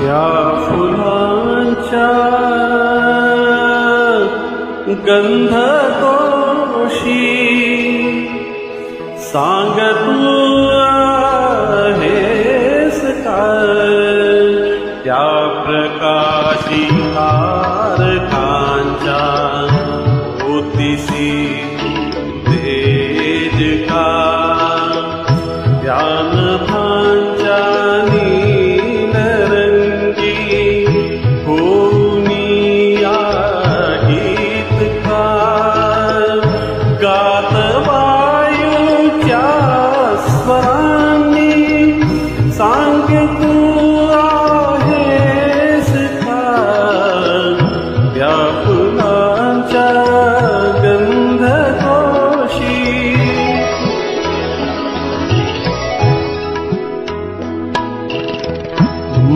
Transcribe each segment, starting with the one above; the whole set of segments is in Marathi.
या फुलांच्या गंध तोशी सांग तू काय? त्या प्रकाशिका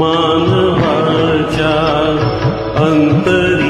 માનવાચા અંતરી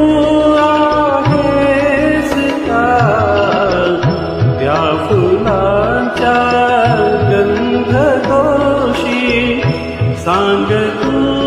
Sangue